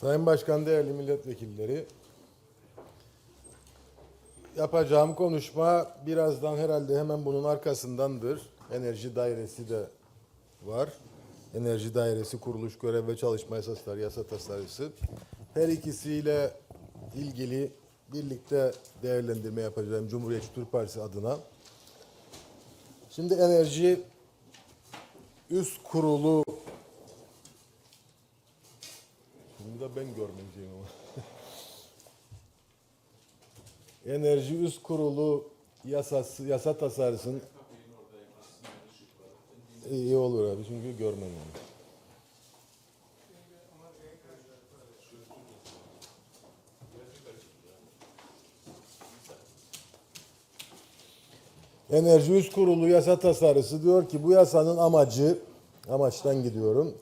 Sayın Başkan, değerli milletvekilleri, yapacağım konuşma birazdan herhalde hemen bunun arkasındandır. Enerji dairesi de var. Enerji dairesi kuruluş görev ve çalışma esasları yasa tasarısı. Her ikisiyle ilgili birlikte değerlendirme yapacağım Cumhuriyetçi Türk Partisi adına. Şimdi enerji üst kurulu Bunu da ben görmeyeceğim ama. Enerji Üst Kurulu yasası, yasa tasarısının iyi olur abi çünkü görmem onu. Enerji Üst Kurulu yasa tasarısı diyor ki bu yasanın amacı, amaçtan gidiyorum.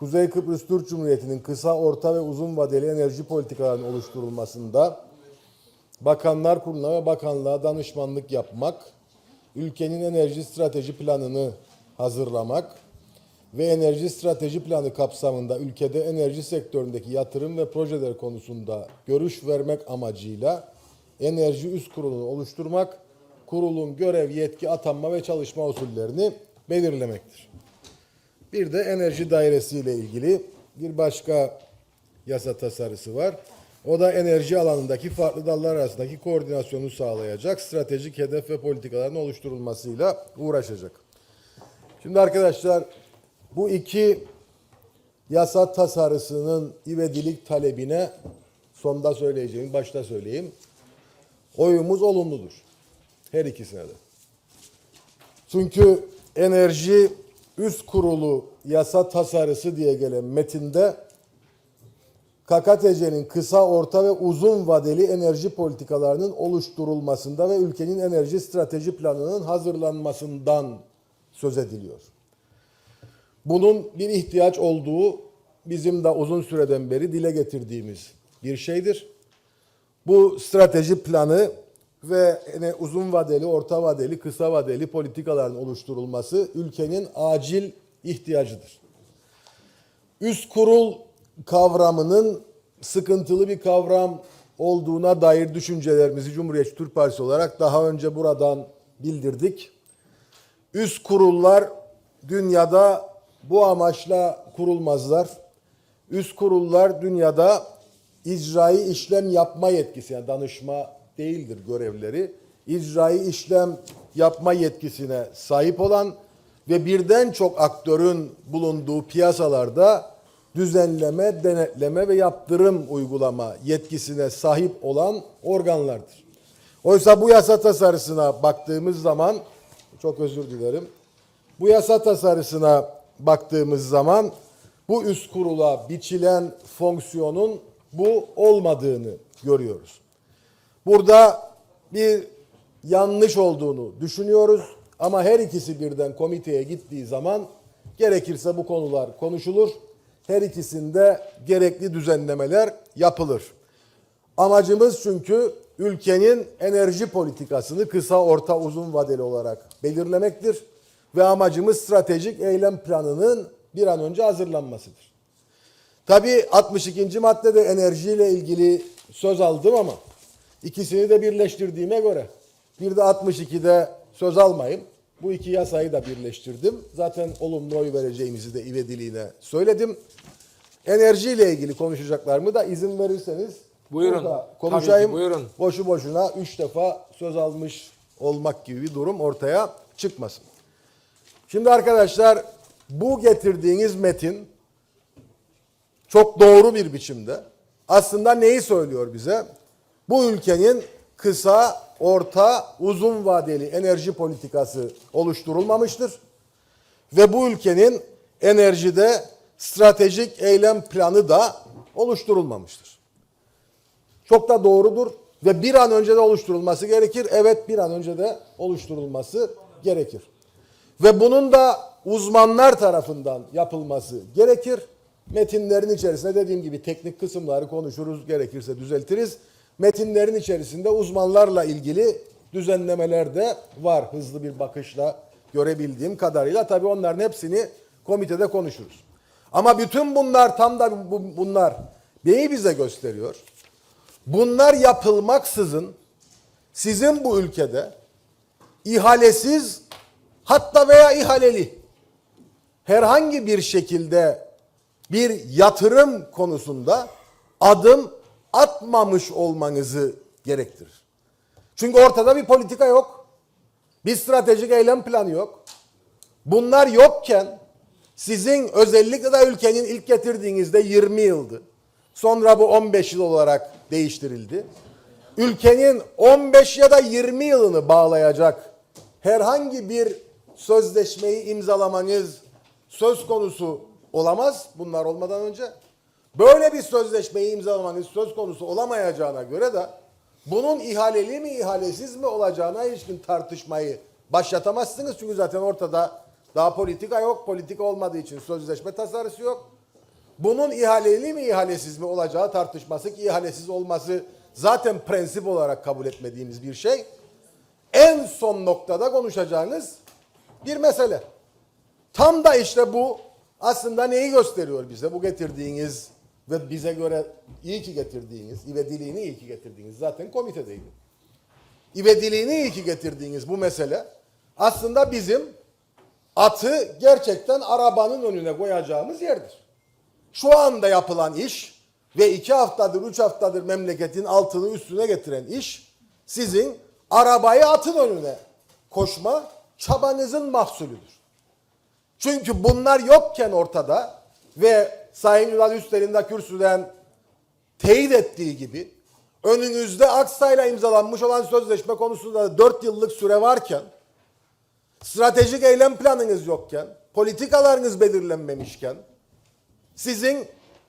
Kuzey Kıbrıs Türk Cumhuriyeti'nin kısa, orta ve uzun vadeli enerji politikalarının oluşturulmasında Bakanlar Kurulu'na ve bakanlığa danışmanlık yapmak, ülkenin enerji strateji planını hazırlamak ve enerji strateji planı kapsamında ülkede enerji sektöründeki yatırım ve projeler konusunda görüş vermek amacıyla Enerji Üst Kurulu'nu oluşturmak, kurulun görev, yetki, atanma ve çalışma usullerini belirlemektir. Bir de enerji dairesi ile ilgili bir başka yasa tasarısı var. O da enerji alanındaki farklı dallar arasındaki koordinasyonu sağlayacak, stratejik hedef ve politikaların oluşturulmasıyla uğraşacak. Şimdi arkadaşlar bu iki yasa tasarısının ivedilik talebine sonda söyleyeceğim, başta söyleyeyim. Oyumuz olumludur. Her ikisine de. Çünkü enerji üst kurulu yasa tasarısı diye gelen metinde KKTC'nin kısa, orta ve uzun vadeli enerji politikalarının oluşturulmasında ve ülkenin enerji strateji planının hazırlanmasından söz ediliyor. Bunun bir ihtiyaç olduğu bizim de uzun süreden beri dile getirdiğimiz bir şeydir. Bu strateji planı ve yine uzun vadeli, orta vadeli, kısa vadeli politikaların oluşturulması ülkenin acil ihtiyacıdır. Üst kurul kavramının sıkıntılı bir kavram olduğuna dair düşüncelerimizi Cumhuriyetçi Türk Partisi olarak daha önce buradan bildirdik. Üst kurullar dünyada bu amaçla kurulmazlar. Üst kurullar dünyada icraî işlem yapma yetkisi yani danışma değildir görevleri. İcraî işlem yapma yetkisine sahip olan ve birden çok aktörün bulunduğu piyasalarda düzenleme, denetleme ve yaptırım uygulama yetkisine sahip olan organlardır. Oysa bu yasa tasarısına baktığımız zaman çok özür dilerim. Bu yasa tasarısına baktığımız zaman bu üst kurula biçilen fonksiyonun bu olmadığını görüyoruz. Burada bir yanlış olduğunu düşünüyoruz ama her ikisi birden komiteye gittiği zaman gerekirse bu konular konuşulur. Her ikisinde gerekli düzenlemeler yapılır. Amacımız çünkü ülkenin enerji politikasını kısa, orta, uzun vadeli olarak belirlemektir ve amacımız stratejik eylem planının bir an önce hazırlanmasıdır. Tabii 62. maddede enerjiyle ilgili söz aldım ama ikisini de birleştirdiğime göre bir de 62'de söz almayayım. Bu iki yasayı da birleştirdim. Zaten olumlu oy vereceğimizi de ivediliğine söyledim. Enerjiyle ilgili konuşacaklarımı da izin verirseniz Buyurun. konuşayım. ki, buyurun. Boşu boşuna üç defa söz almış olmak gibi bir durum ortaya çıkmasın. Şimdi arkadaşlar bu getirdiğiniz metin çok doğru bir biçimde aslında neyi söylüyor bize? Bu ülkenin kısa, orta, uzun vadeli enerji politikası oluşturulmamıştır. Ve bu ülkenin enerjide stratejik eylem planı da oluşturulmamıştır. Çok da doğrudur ve bir an önce de oluşturulması gerekir. Evet bir an önce de oluşturulması gerekir. Ve bunun da uzmanlar tarafından yapılması gerekir. Metinlerin içerisinde dediğim gibi teknik kısımları konuşuruz, gerekirse düzeltiriz. Metinlerin içerisinde uzmanlarla ilgili düzenlemeler de var hızlı bir bakışla görebildiğim kadarıyla. Tabii onların hepsini komitede konuşuruz. Ama bütün bunlar tam da bu- bunlar neyi bize gösteriyor? Bunlar yapılmaksızın sizin bu ülkede ihalesiz hatta veya ihaleli herhangi bir şekilde bir yatırım konusunda adım atmamış olmanızı gerektirir. Çünkü ortada bir politika yok. Bir stratejik eylem planı yok. Bunlar yokken sizin özellikle de ülkenin ilk getirdiğinizde 20 yıldı. Sonra bu 15 yıl olarak değiştirildi. Ülkenin 15 ya da 20 yılını bağlayacak herhangi bir sözleşmeyi imzalamanız söz konusu olamaz bunlar olmadan önce. Böyle bir sözleşmeyi imzalamanız söz konusu olamayacağına göre de bunun ihaleli mi ihalesiz mi olacağına ilişkin tartışmayı başlatamazsınız. Çünkü zaten ortada daha politika yok. Politika olmadığı için sözleşme tasarısı yok. Bunun ihaleli mi ihalesiz mi olacağı tartışması ki ihalesiz olması zaten prensip olarak kabul etmediğimiz bir şey. En son noktada konuşacağınız bir mesele. Tam da işte bu aslında neyi gösteriyor bize? Bu getirdiğiniz ve bize göre iyi ki getirdiğiniz, ivediliğini iyi ki getirdiğiniz zaten komitedeydi. İvediliğini iyi ki getirdiğiniz bu mesele aslında bizim atı gerçekten arabanın önüne koyacağımız yerdir. Şu anda yapılan iş ve iki haftadır, üç haftadır memleketin altını üstüne getiren iş sizin arabayı atın önüne koşma çabanızın mahsulüdür. Çünkü bunlar yokken ortada ve Sayın Ünal Üstel'in kürsüden teyit ettiği gibi önünüzde Aksa'yla imzalanmış olan sözleşme konusunda 4 yıllık süre varken stratejik eylem planınız yokken, politikalarınız belirlenmemişken sizin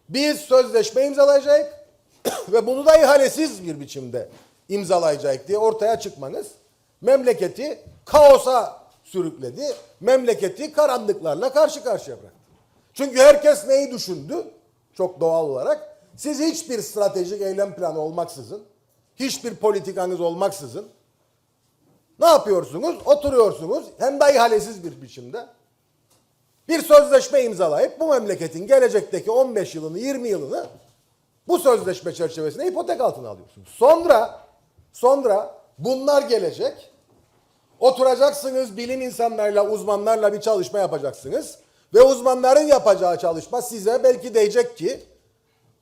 bir sözleşme imzalayacak ve bunu da ihalesiz bir biçimde imzalayacak diye ortaya çıkmanız memleketi kaosa sürükledi. Memleketi karanlıklarla karşı karşıya bıraktı. Çünkü herkes neyi düşündü? Çok doğal olarak. Siz hiçbir stratejik eylem planı olmaksızın, hiçbir politikanız olmaksızın ne yapıyorsunuz? Oturuyorsunuz hem de ihalesiz bir biçimde bir sözleşme imzalayıp bu memleketin gelecekteki 15 yılını 20 yılını bu sözleşme çerçevesinde ipotek altına alıyorsunuz. Sonra sonra bunlar gelecek. Oturacaksınız bilim insanlarıyla, uzmanlarla bir çalışma yapacaksınız. Ve uzmanların yapacağı çalışma size belki diyecek ki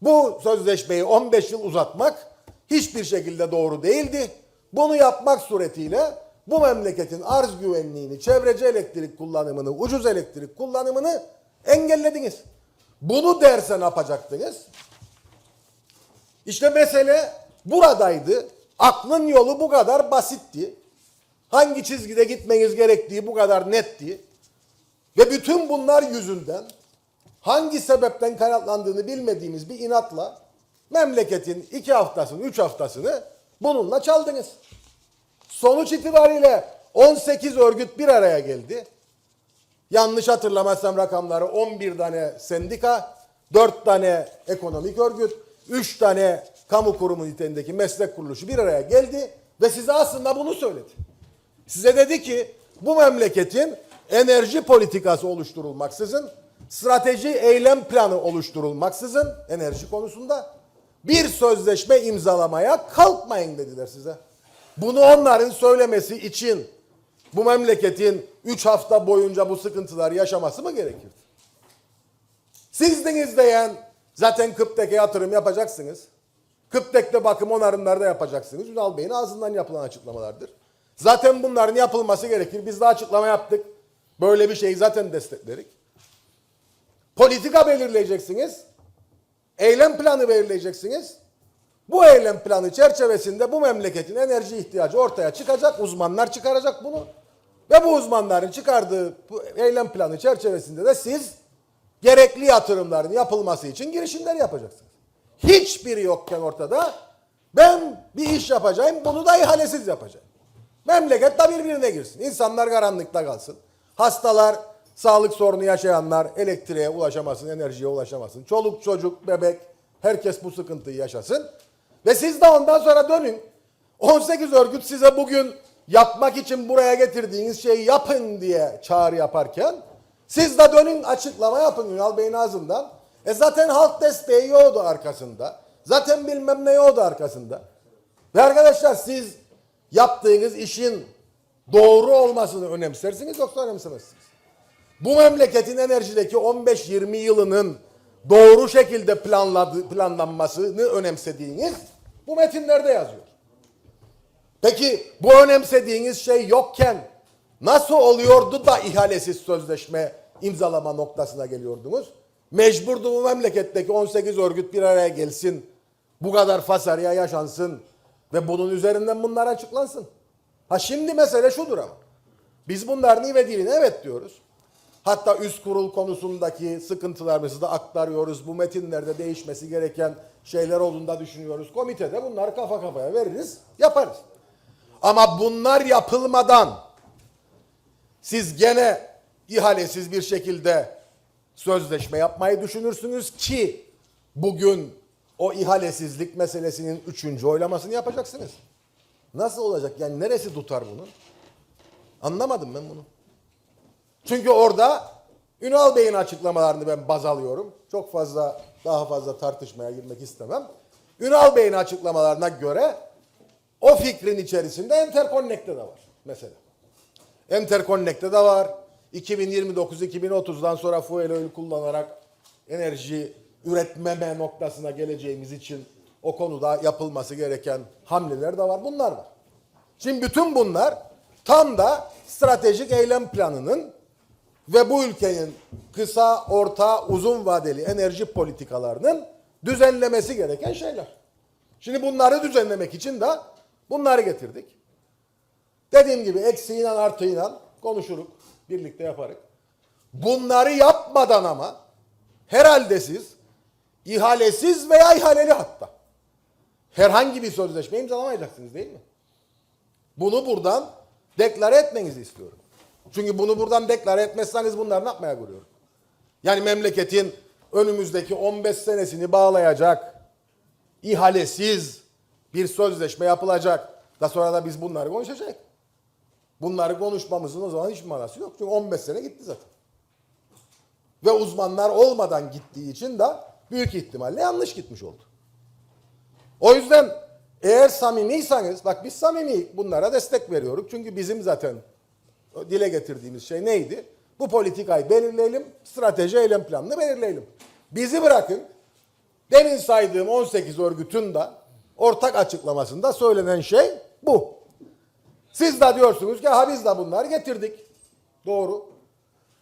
bu sözleşmeyi 15 yıl uzatmak hiçbir şekilde doğru değildi. Bunu yapmak suretiyle bu memleketin arz güvenliğini, çevreci elektrik kullanımını, ucuz elektrik kullanımını engellediniz. Bunu derse ne yapacaktınız? İşte mesele buradaydı. Aklın yolu bu kadar basitti. Hangi çizgide gitmeniz gerektiği bu kadar netti. Ve bütün bunlar yüzünden hangi sebepten kaynaklandığını bilmediğimiz bir inatla memleketin iki haftasını, üç haftasını bununla çaldınız. Sonuç itibariyle 18 örgüt bir araya geldi. Yanlış hatırlamazsam rakamları 11 tane sendika, 4 tane ekonomik örgüt, 3 tane kamu kurumu niteliğindeki meslek kuruluşu bir araya geldi ve size aslında bunu söyledi. Size dedi ki bu memleketin enerji politikası oluşturulmaksızın, strateji eylem planı oluşturulmaksızın enerji konusunda bir sözleşme imzalamaya kalkmayın dediler size. Bunu onların söylemesi için bu memleketin 3 hafta boyunca bu sıkıntıları yaşaması mı gerekirdi? Sizdiniz diyen zaten Kıptek'e yatırım yapacaksınız. Kıptek'te bakım onarımları da yapacaksınız. Ünal Bey'in ağzından yapılan açıklamalardır. Zaten bunların yapılması gerekir. Biz de açıklama yaptık. Böyle bir şeyi zaten desteklerik. Politika belirleyeceksiniz. Eylem planı belirleyeceksiniz. Bu eylem planı çerçevesinde bu memleketin enerji ihtiyacı ortaya çıkacak. Uzmanlar çıkaracak bunu. Ve bu uzmanların çıkardığı bu eylem planı çerçevesinde de siz gerekli yatırımların yapılması için girişimler yapacaksınız. Hiçbiri yokken ortada ben bir iş yapacağım bunu da ihalesiz yapacağım. Memleket de birbirine girsin. İnsanlar karanlıkta kalsın. Hastalar, sağlık sorunu yaşayanlar elektriğe ulaşamasın, enerjiye ulaşamasın. Çoluk, çocuk, bebek herkes bu sıkıntıyı yaşasın. Ve siz de ondan sonra dönün. 18 örgüt size bugün yapmak için buraya getirdiğiniz şeyi yapın diye çağrı yaparken siz de dönün açıklama yapın Ünal Bey'in ağzından. E zaten halk desteği yoktu arkasında. Zaten bilmem ne yoktu arkasında. Ve arkadaşlar siz yaptığınız işin doğru olmasını önemsersiniz yoksa önemsemezsiniz. Bu memleketin enerjideki 15-20 yılının doğru şekilde planladı, planlanmasını önemsediğiniz bu metinlerde yazıyor. Peki bu önemsediğiniz şey yokken nasıl oluyordu da ihalesiz sözleşme imzalama noktasına geliyordunuz? Mecburdu bu memleketteki 18 örgüt bir araya gelsin. Bu kadar fasarya yaşansın ve bunun üzerinden bunlar açıklansın. Ha şimdi mesele şudur ama. Biz bunların ivediğine evet diyoruz. Hatta üst kurul konusundaki sıkıntılarımızı da aktarıyoruz. Bu metinlerde değişmesi gereken şeyler olduğunda düşünüyoruz. Komitede bunları kafa kafaya veririz, yaparız. Ama bunlar yapılmadan siz gene ihalesiz bir şekilde sözleşme yapmayı düşünürsünüz ki bugün o ihalesizlik meselesinin üçüncü oylamasını yapacaksınız. Nasıl olacak? Yani neresi tutar bunun? Anlamadım ben bunu. Çünkü orada Ünal Bey'in açıklamalarını ben baz alıyorum. Çok fazla daha fazla tartışmaya girmek istemem. Ünal Bey'in açıklamalarına göre o fikrin içerisinde Interconnect'te de var mesela. Interconnect'te de var. 2029-2030'dan sonra fuel oil kullanarak enerji üretmeme noktasına geleceğimiz için o konuda yapılması gereken hamleler de var. Bunlar var. Şimdi bütün bunlar tam da stratejik eylem planının ve bu ülkenin kısa, orta, uzun vadeli enerji politikalarının düzenlemesi gereken şeyler. Şimdi bunları düzenlemek için de bunları getirdik. Dediğim gibi eksiğiyle artıyla konuşuruk, birlikte yaparız. Bunları yapmadan ama herhalde siz ihalesiz veya ihaleli hatta herhangi bir sözleşme imzalamayacaksınız değil mi? Bunu buradan deklare etmenizi istiyorum. Çünkü bunu buradan deklare etmezseniz bunları ne yapmaya kuruyor? Yani memleketin önümüzdeki 15 senesini bağlayacak ihalesiz bir sözleşme yapılacak. Da sonra da biz bunları konuşacak. Bunları konuşmamızın o zaman hiçbir manası yok. Çünkü 15 sene gitti zaten. Ve uzmanlar olmadan gittiği için de büyük ihtimalle yanlış gitmiş oldu. O yüzden eğer samimiyseniz, bak biz samimi bunlara destek veriyoruz. Çünkü bizim zaten dile getirdiğimiz şey neydi? Bu politikayı belirleyelim, strateji eylem planını belirleyelim. Bizi bırakın, demin saydığım 18 örgütün de ortak açıklamasında söylenen şey bu. Siz de diyorsunuz ki ha biz de bunları getirdik. Doğru.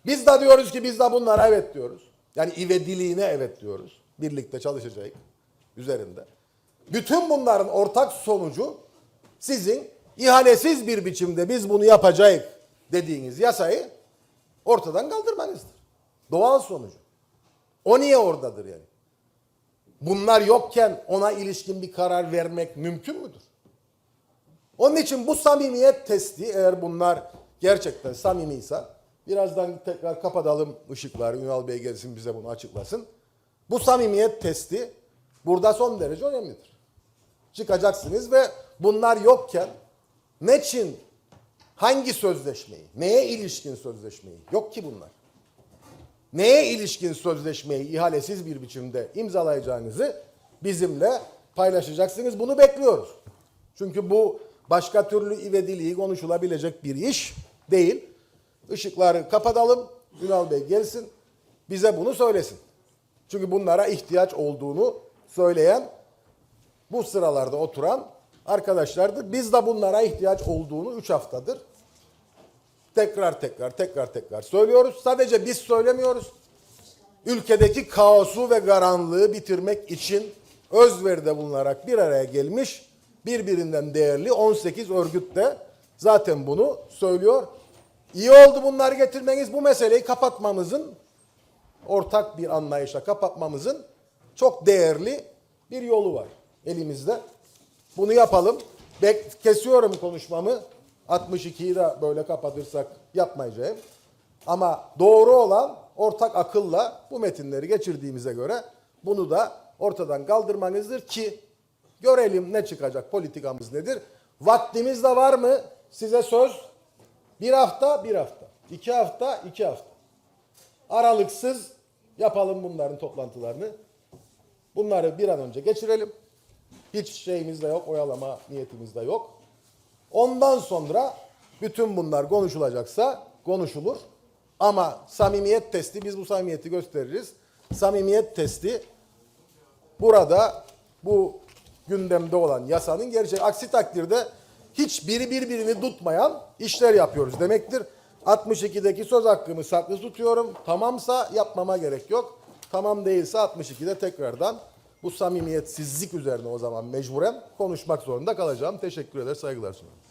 Biz de diyoruz ki biz de bunlara evet diyoruz. Yani ivediliğine evet diyoruz. Birlikte çalışacağız üzerinde. Bütün bunların ortak sonucu sizin ihalesiz bir biçimde biz bunu yapacağız dediğiniz yasayı ortadan kaldırmanızdır. Doğal sonucu. O niye oradadır yani? Bunlar yokken ona ilişkin bir karar vermek mümkün müdür? Onun için bu samimiyet testi eğer bunlar gerçekten samimiyse birazdan tekrar kapatalım ışıkları Ünal Bey gelsin bize bunu açıklasın. Bu samimiyet testi burada son derece önemlidir. Çıkacaksınız ve bunlar yokken ne için hangi sözleşmeyi, neye ilişkin sözleşmeyi yok ki bunlar. Neye ilişkin sözleşmeyi ihalesiz bir biçimde imzalayacağınızı bizimle paylaşacaksınız. Bunu bekliyoruz. Çünkü bu başka türlü ivediliği konuşulabilecek bir iş değil. Işıkları kapatalım. Ünal Bey gelsin. Bize bunu söylesin. Çünkü bunlara ihtiyaç olduğunu söyleyen bu sıralarda oturan arkadaşlardır. Biz de bunlara ihtiyaç olduğunu 3 haftadır tekrar tekrar tekrar tekrar söylüyoruz. Sadece biz söylemiyoruz. Ülkedeki kaosu ve karanlığı bitirmek için özveride bulunarak bir araya gelmiş birbirinden değerli 18 örgüt de zaten bunu söylüyor. İyi oldu bunları getirmeniz bu meseleyi kapatmamızın ortak bir anlayışla kapatmamızın çok değerli bir yolu var elimizde. Bunu yapalım. Bek kesiyorum konuşmamı. 62'yi de böyle kapatırsak yapmayacağım. Ama doğru olan ortak akılla bu metinleri geçirdiğimize göre bunu da ortadan kaldırmanızdır ki görelim ne çıkacak politikamız nedir. Vaktimiz de var mı? Size söz bir hafta bir hafta. iki hafta iki hafta. Aralıksız Yapalım bunların toplantılarını. Bunları bir an önce geçirelim. Hiç şeyimiz de yok, oyalama niyetimiz de yok. Ondan sonra bütün bunlar konuşulacaksa konuşulur. Ama samimiyet testi, biz bu samimiyeti gösteririz. Samimiyet testi burada bu gündemde olan yasanın gerçek. Aksi takdirde hiçbiri birbirini tutmayan işler yapıyoruz demektir. 62'deki söz hakkımı saklı tutuyorum. Tamamsa yapmama gerek yok. Tamam değilse 62'de tekrardan bu samimiyetsizlik üzerine o zaman mecburen konuşmak zorunda kalacağım. Teşekkür eder, saygılar sunarım.